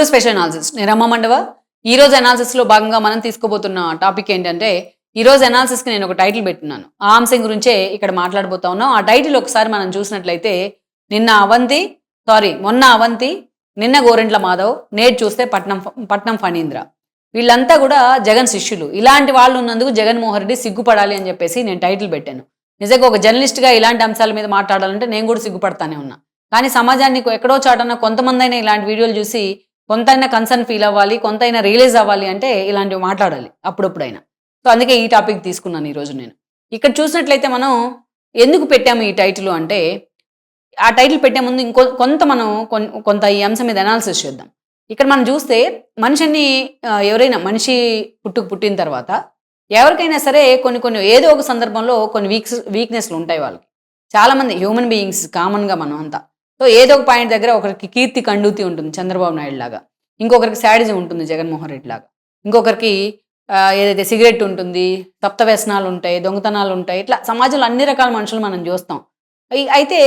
To special analysis నేను రమ్మ మండవ ఈ రోజు అనాలిసిస్లో భాగంగా మనం తీసుకోబోతున్న టాపిక్ ఏంటంటే ఈ రోజు అనాలిసిస్కి నేను ఒక టైటిల్ పెట్టినాను. ఆ అంశం గురించే ఇక్కడ మాట్లాడబోతా ఉన్నాం. ఆ టైటిల్ ఒకసారి మనం చూసినట్లయితే నిన్న అవంతి సారీ మొన్న అవంతి నిన్న గోరెంట్ల మాధవ్ నేడు చూస్తే పట్నం పట్నం ఫణీంద్ర. వీళ్ళంతా కూడా జగన్ శిష్యులు. ఇలాంటి వాళ్ళు ఉన్నందుకు జగన్మోహన్ రెడ్డి సిగ్గుపడాలి అని చెప్పేసి నేను టైటిల్ పెట్టాను. నిజంగా ఒక జర్నలిస్ట్గా ఇలాంటి అంశాల మీద మాట్లాడాలంటే నేను కూడా సిగ్గుపడతానే ఉన్నా. కానీ సమాజాన్ని ఎక్కడో చాటన కొంతమంది అయినా ఇలాంటి వీడియోలు చూసి కొంతైనా కన్సర్న్ ఫీల్ అవ్వాలి కొంతైనా రియలైజ్ అవ్వాలి అంటే ఇలాంటివి మాట్లాడాలి అప్పుడప్పుడైనా. సో అందుకే ఈ టాపిక్ తీసుకున్నాను ఈరోజు నేను. ఇక్కడ చూసినట్లయితే మనం ఎందుకు పెట్టాము ఈ టైటిల్ అంటే ఆ టైటిల్ పెట్టే ముందు ఇంకో కొంత మనం కొంత ఈ అంశం మీద అనాలిసిస్ చేద్దాం. ఇక్కడ మనం చూస్తే మనిషిని ఎవరైనా మనిషి పుట్టుకు పుట్టిన తర్వాత ఎవరికైనా సరే కొన్ని కొన్ని ఏదో ఒక సందర్భంలో కొన్ని వీక్స్ వీక్నెస్లు ఉంటాయి వాళ్ళకి. చాలామంది హ్యూమన్ బీయింగ్స్ కామన్గా మనం అంతా. సో ఏదో ఒక పాయింట్ దగ్గర ఒకరికి కీర్తి కండూతి ఉంటుంది చంద్రబాబు నాయుడు లాగా. ఇంకొకరికి శాడిజం ఉంటుంది జగన్మోహన్ రెడ్డి లాగా. ఇంకొకరికి ఏదైతే సిగరెట్ ఉంటుంది సప్త వ్యసనాలు ఉంటాయి దొంగతనాలు ఉంటాయి ఇట్లా సమాజంలో అన్ని రకాల మనుషులు మనం చూస్తాం. అయితే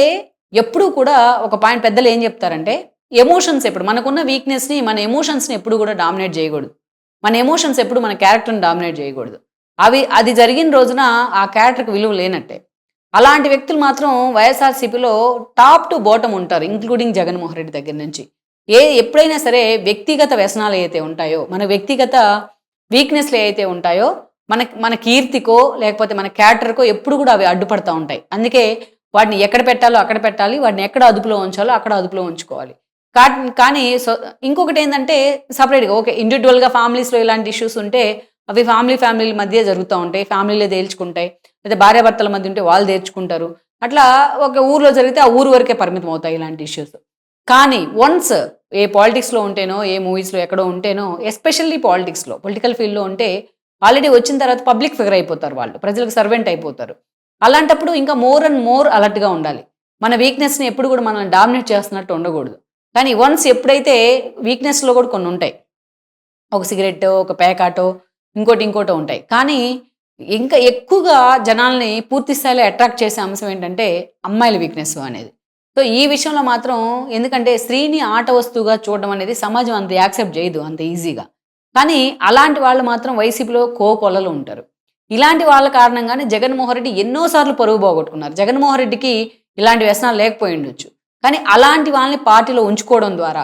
ఎప్పుడూ కూడా ఒక పాయింట్ పెద్దలు ఏం చెప్తారంటే ఎమోషన్స్ ఎప్పుడు మనకున్న వీక్నెస్ని మన ఎమోషన్స్ని ఎప్పుడు కూడా డామినేట్ చేయకూడదు. మన ఎమోషన్స్ ఎప్పుడు మన క్యారెక్టర్ని డామినేట్ చేయకూడదు. అవి అది జరిగిన రోజున ఆ క్యారెక్టర్కి విలువ లేనట్టే. అలాంటి వ్యక్తులు మాత్రం వైఎస్ఆర్సీపీలో టాప్ టు బాటమ్ ఉంటారు ఇంక్లూడింగ్ జగన్మోహన్ రెడ్డి దగ్గర నుంచి. ఏ ఎప్పుడైనా సరే వ్యక్తిగత వ్యసనాలు ఏవైతే ఉంటాయో మన వ్యక్తిగత వీక్నెస్లు ఏవైతే ఉంటాయో మన మన కీర్తికో లేకపోతే మన క్యారెక్టర్కో ఎప్పుడు కూడా అవి అడ్డుపడతా ఉంటాయి. అందుకే వాటిని ఎక్కడ పెట్టాలో అక్కడ పెట్టాలి వాటిని ఎక్కడ అదుపులో ఉంచాలో అక్కడ అదుపులో ఉంచుకోవాలి. కానీ సో ఇంకొకటి ఏంటంటే సపరేట్గా ఓకే ఇండివిజువల్గా ఫ్యామిలీస్లో ఇలాంటి ఇష్యూస్ ఉంటే అవి ఫ్యామిలీ ఫ్యామిలీల మధ్య జరుగుతూ ఉంటాయి ఫ్యామిలీలే తేల్చుకుంటాయి లేదా భార్యాభర్తల మధ్య ఉంటే వాళ్ళు తేల్చుకుంటారు. అట్లా ఒక ఊర్లో జరిగితే ఆ ఊరు వరకే పరిమితం అవుతాయి ఇలాంటి ఇష్యూస్ కానీ వన్స్ ఏ పాలిటిక్స్లో ఉంటేనో ఏ మూవీస్లో ఎక్కడో ఉంటేనో ఎస్పెషల్లీ పాలిటిక్స్లో పొలిటికల్ ఫీల్డ్లో ఉంటే ఆల్రెడీ వచ్చిన తర్వాత పబ్లిక్ ఫిగర్ అయిపోతారు వాళ్ళు ప్రజలకు సర్వెంట్ అయిపోతారు. అలాంటప్పుడు ఇంకా మోర్ అండ్ మోర్ అలర్ట్గా ఉండాలి. మన వీక్నెస్ని ఎప్పుడు కూడా మనల్ని డామినేట్ చేస్తున్నట్టు ఉండకూడదు. కానీ వన్స్ ఎప్పుడైతే వీక్నెస్లో కూడా కొన్ని ఉంటాయి. ఒక సిగరెట్ ఒక పేకాటో ఇంకోటి ఇంకోటి ఉంటాయి. కానీ ఇంకా ఎక్కువగా జనాల్ని పూర్తి స్థాయిలో అట్రాక్ట్ చేసే అంశం ఏంటంటే అమ్మాయిల వీక్నెస్ అనేది. సో ఈ విషయంలో మాత్రం ఎందుకంటే స్త్రీని ఆట వస్తువుగా చూడడం అనేది సమాజం అంత యాక్సెప్ట్ చేయదు అంత ఈజీగా. కానీ అలాంటి వాళ్ళు మాత్రం వైసీపీలో కోకొల్లలు ఉంటారు. ఇలాంటి వాళ్ళ కారణంగానే జగన్మోహన్ రెడ్డి ఎన్నోసార్లు పరుగు పోగొట్టుకున్నారు. జగన్మోహన్ రెడ్డికి ఇలాంటి వ్యసనాలు లేకపోయి ఉండొచ్చు. కానీ అలాంటి వాళ్ళని పార్టీలో ఉంచుకోవడం ద్వారా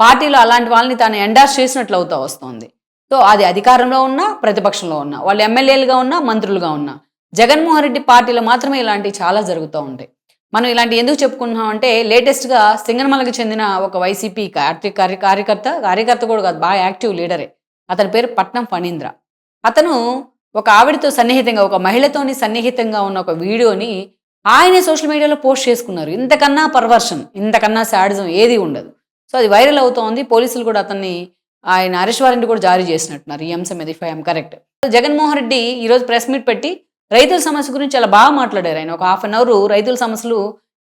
పార్టీలో అలాంటి వాళ్ళని తాను ఎండార్స్ చేసినట్లు అవుతా వస్తుంది. సో అది అధికారంలో ఉన్నా ప్రతిపక్షంలో ఉన్నా వాళ్ళు ఎమ్మెల్యేలుగా ఉన్నా మంత్రులుగా ఉన్నా జగన్మోహన్ రెడ్డి పార్టీలో మాత్రమే ఇలాంటివి చాలా జరుగుతూ ఉంటాయి. మనం ఇలాంటి ఎందుకు చెప్పుకుంటున్నాం అంటే లేటెస్ట్గా సింగనమలకి చెందిన ఒక వైసీపీ కార్య కార్య కార్యకర్త కార్యకర్త కూడా కాదు బాగా యాక్టివ్ లీడరే. అతని పేరు పట్నం ఫణీంద్ర. అతను ఒక ఆవిడతో సన్నిహితంగా ఒక మహిళతోని సన్నిహితంగా ఉన్న ఒక వీడియోని ఆయన సోషల్ మీడియాలో పోస్ట్ చేసుకున్నారు. ఇంతకన్నా పర్వర్షన్ ఇంతకన్నా శాడిజం ఏది ఉండదు. సో అది వైరల్ అవుతోంది పోలీసులు కూడా అతన్ని ఆయన అరెస్ట్ వారెంట్ కూడా జారీ చేసినట్టున్నారు ఈ అంశం మీద if I'm correct. Jaganmohan Reddy ఈరోజు ప్రెస్ మీట్ పెట్టి రైతుల సమస్య గురించి చాలా బాగా మాట్లాడారు ఆయన. ఒక హాఫ్ అన్ అవర్ రైతుల సమస్యలు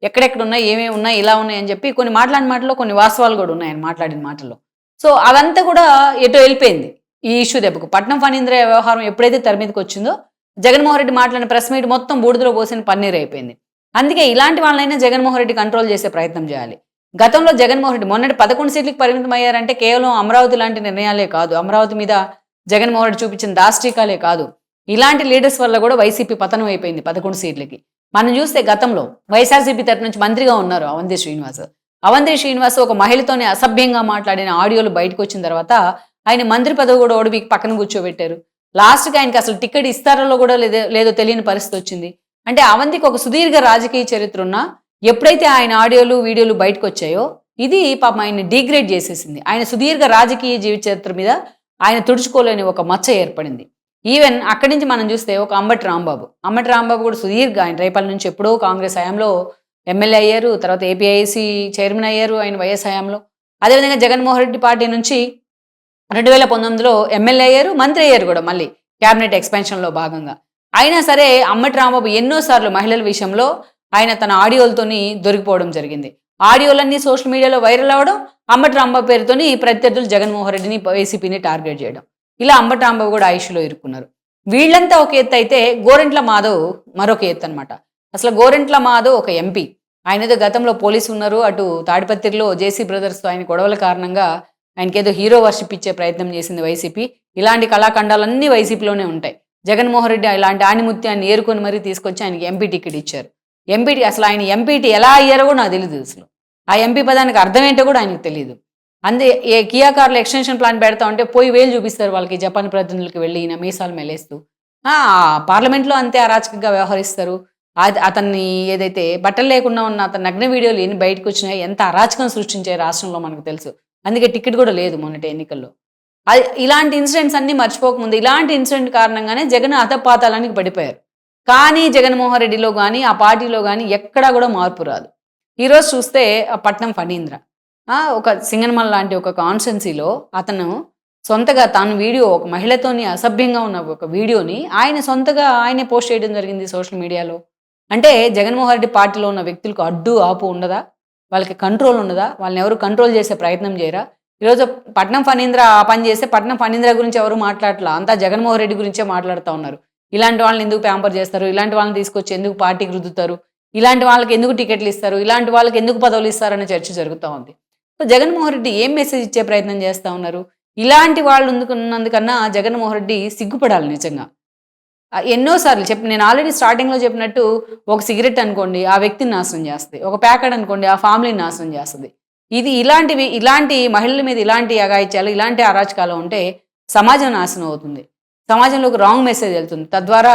ఎక్కడెక్కడ ఉన్నాయి ఏమేమి ఉన్నాయి ఇలా ఉన్నాయి అని చెప్పి కొన్ని మాట్లాడిన మాటల్లో కొన్ని వాస్తవాలు కూడా ఉన్నాయి ఆయన మాట్లాడిన మాటల్లో. సో అదంతా కూడా ఎటో వెళ్ళిపోయింది ఈ ఇష్యూ దెబ్బకు. పట్నం ఫణీంద్ర వ్యవహారం ఎప్పుడైతే తెర మీదకి వచ్చిందో జగన్మోహన్ రెడ్డి మాట్లాడిన ప్రెస్ మీట్ మొత్తం బూడిదలో పోసిన పన్నీర్ అయిపోయింది. అందుకే ఇలాంటి వాళ్ళైనా జగన్మోహన్ రెడ్డి కంట్రోల్ చేసే ప్రయత్నం చేయాలి. గతంలో జగన్మోహన్ రెడ్డి మొన్నటి పదకొండు సీట్లకు పరిమితం అయ్యారంటే కేవలం అమరావతి లాంటి నిర్ణయాలే కాదు. అమరావతి మీద జగన్మోహన్ రెడ్డి చూపించిన దాష్టికాలే కాదు. ఇలాంటి లీడర్స్ వల్ల కూడా వైసీపీ పతనం అయిపోయింది పదకొండు సీట్లకి. మనం చూస్తే గతంలో వైఎస్ఆర్సీపీ తరఫు నుంచి మంత్రిగా ఉన్నారు అవంతి శ్రీనివాస్. అవంతి శ్రీనివాస్ ఒక మహిళతోనే అసభ్యంగా మాట్లాడిన ఆడియోలు బయటకు వచ్చిన తర్వాత ఆయన మంత్రి పదవి కూడా ఓడిపీకి పక్కన కూర్చోబెట్టారు. లాస్ట్కి ఆయనకి అసలు టికెట్ ఇస్తారో కూడా లేదో లేదో తెలియని పరిస్థితి వచ్చింది. అంటే అవంతికి ఒక సుదీర్ఘ రాజకీయ చరిత్ర ఉన్నా ఎప్పుడైతే ఆయన ఆడియోలు వీడియోలు బయటకు వచ్చాయో ఇది పాపం ఆయన్ని డిగ్రేడ్ చేసేసింది. ఆయన సుదీర్ఘ రాజకీయ జీవిత చరిత్ర మీద ఆయన తుడుచుకోలేని ఒక మచ్చ ఏర్పడింది. ఈవెన్ అక్కడి నుంచి మనం చూస్తే ఒక అంబటి రాంబాబు. అంబటి రాంబాబు కూడా సుదీర్ఘ ఆయన రేపల్లి నుంచి ఎప్పుడో కాంగ్రెస్ హయాంలో ఎమ్మెల్యే అయ్యారు తర్వాత ఏపీఐసి చైర్మన్ అయ్యారు ఆయన వైఎస్ హయాంలో. అదేవిధంగా జగన్మోహన్ రెడ్డి పార్టీ నుంచి రెండు వేల పంతొమ్మిదిలో ఎమ్మెల్యే అయ్యారు మంత్రి అయ్యారు కూడా మళ్ళీ క్యాబినెట్ ఎక్స్పెన్షన్లో భాగంగా. అయినా సరే అమ్మటి రాంబాబు ఎన్నోసార్లు మహిళల విషయంలో ఆయన తన ఆడియోలతోని దొరికిపోవడం జరిగింది. ఆడియోలన్నీ సోషల్ మీడియాలో వైరల్ అవ్వడం అమ్మటి రాంబాబు పేరుతోని ప్రత్యర్థులు జగన్మోహన్ రెడ్డిని వైసీపీని టార్గెట్ చేయడం. ఇలా అంబటి రాంబాబు కూడా ఆయుష్లో ఇరుక్కున్నారు. వీళ్ళంతా ఒక ఎత్తు అయితే గోరెంట్ల మాధవ్ మరొక ఎత్తు అనమాట అసలు గోరెంట్ల మాధవ్ ఒక ఎంపీ. ఆయన ఏదో గతంలో పోలీసు ఉన్నారు అటు తాడిపత్రిలో జేసీ బ్రదర్స్తో ఆయన గొడవల కారణంగా ఆయనకేదో హీరో వర్షిప్ ఇచ్చే ప్రయత్నం చేసింది వైసీపీ. ఇలాంటి కళాఖండాలన్నీ వైసీపీలోనే ఉంటాయి. జగన్మోహన్ రెడ్డి ఇలాంటి ఆణిముత్యాన్ని ఏరుకొని మరీ తీసుకొచ్చి ఆయనకి ఎంపీ టికెట్ ఇచ్చారు. ఎంపీటీ అసలు ఆయన ఎంపీటీ ఎలా అయ్యారో కూడా నాకు తెలియదు అసలు. ఆ ఎంపీ పదానికి అర్థం ఏంటో కూడా ఆయనకు తెలియదు అందే ఏ కియా కార్లు ఎక్స్టెన్షన్ ప్లాన్ పెడతా ఉంటే పోయి వేలు చూపిస్తారు వాళ్ళకి జపాన్ ప్రతినిధులకు వెళ్ళి ఈయన మీసాలు మెలేస్తూ. ఆ, పార్లమెంట్లో అంతే అరాచకంగా వ్యవహరిస్తారు. అది అతన్ని ఏదైతే బట్టలు లేకుండా ఉన్న అతని నగ్న వీడియోలు ఎన్ని బయటకు వచ్చినాయి ఎంత అరాచకం సృష్టించే రాష్ట్రంలో మనకు తెలుసు. అందుకే టికెట్ కూడా లేదు మొన్నటి ఎన్నికల్లో. అది ఇలాంటి ఇన్సిడెంట్స్ అన్ని మర్చిపోకముందు. ఇలాంటి ఇన్సిడెంట్ కారణంగానే జగన్ అతపాతాలానికి పడిపోయారు. కానీ జగన్మోహన్ రెడ్డిలో కానీ ఆ పార్టీలో కానీ ఎక్కడా కూడా మార్పు రాదు. ఈరోజు చూస్తే ఆ పట్నం ఫణీంద్ర. ఒక సింగన్మల్ లాంటి ఒక కాన్స్టెన్సీలో అతను సొంతగా తాను వీడియో ఒక మహిళతోని అసభ్యంగా ఉన్న ఒక వీడియోని ఆయన సొంతగా ఆయనే పోస్ట్ చేయడం జరిగింది సోషల్ మీడియాలో. అంటే జగన్మోహన్ రెడ్డి పార్టీలో ఉన్న వ్యక్తులకు అడ్డు ఆపు ఉండదా? వాళ్ళకి కంట్రోల్ ఉండదా? వాళ్ళని ఎవరు కంట్రోల్ చేసే ప్రయత్నం చేయరా? ఈరోజు పట్నం ఫణీంద్ర ఆ పని చేస్తే పట్నం ఫణీంద్ర గురించి ఎవరు మాట్లాడట్లా? అంతా జగన్మోహన్ రెడ్డి గురించే మాట్లాడుతూ ఉన్నారు. ఇలాంటి వాళ్ళని ఎందుకు ప్యాంపర్ చేస్తారు? ఇలాంటి వాళ్ళని తీసుకొచ్చి ఎందుకు పార్టీకి రుద్దుతారు? ఇలాంటి వాళ్ళకి ఎందుకు టికెట్లు ఇస్తారు? ఇలాంటి వాళ్ళకి ఎందుకు పదవులు ఇస్తారనే చర్చ జరుగుతూ ఉంది. సో జగన్మోహన్ రెడ్డి ఏం మెసేజ్ ఇచ్చే ప్రయత్నం చేస్తూ ఉన్నారు? ఇలాంటి వాళ్ళు ఉన్నందుకన్నా జగన్మోహన్ రెడ్డి సిగ్గుపడాలి నిజంగా. ఎన్నోసార్లు చెప్పి నేను ఆల్రెడీ స్టార్టింగ్లో చెప్పినట్టు ఒక సిగరెట్ అనుకోండి ఆ వ్యక్తిని నాశనం చేస్తుంది. ఒక ప్యాకెట్ అనుకోండి ఆ ఫ్యామిలీని నాశనం చేస్తుంది. ఇది ఇలాంటివి ఇలాంటి మహిళల మీద ఇలాంటి అగాయిత్యాలు ఇలాంటి అరాచకాలు ఉంటే సమాజం నాశనం అవుతుంది. సమాజంలోకి రాంగ్ మెసేజ్ వెళ్తుంది. తద్వారా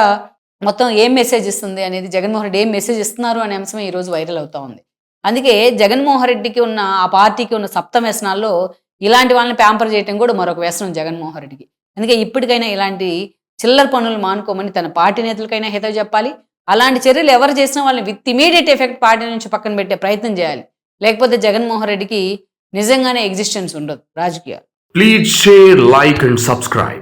మొత్తం ఏం మెసేజ్ ఇస్తుంది అనేది జగన్మోహన్ రెడ్డి ఏం మెసేజ్ ఇస్తున్నారు అనే అంశమే ఈరోజు వైరల్ అవుతా ఉంది. అందుకే జగన్మోహన్ రెడ్డికి ఉన్న ఆ పార్టీకి ఉన్న సప్త వ్యసనాల్లో ఇలాంటి వాళ్ళని ప్యాంపర్ చేయటం కూడా మరొక వ్యసనం జగన్మోహన్ రెడ్డికి. అందుకే ఇప్పటికైనా ఇలాంటి చిల్లర పనులు మానుకోమని తన పార్టీ నేతలకైనా హితవు చెప్పాలి. అలాంటి చర్యలు ఎవరు చేసినా వాళ్ళని విత్ ఇమీడియట్ ఎఫెక్ట్ పార్టీ నుంచి పక్కన పెట్టే ప్రయత్నం చేయాలి. లేకపోతే జగన్మోహన్ రెడ్డికి నిజంగానే ఎగ్జిస్టెన్స్ ఉండదు. రాజకీయాలు. Please share like and subscribe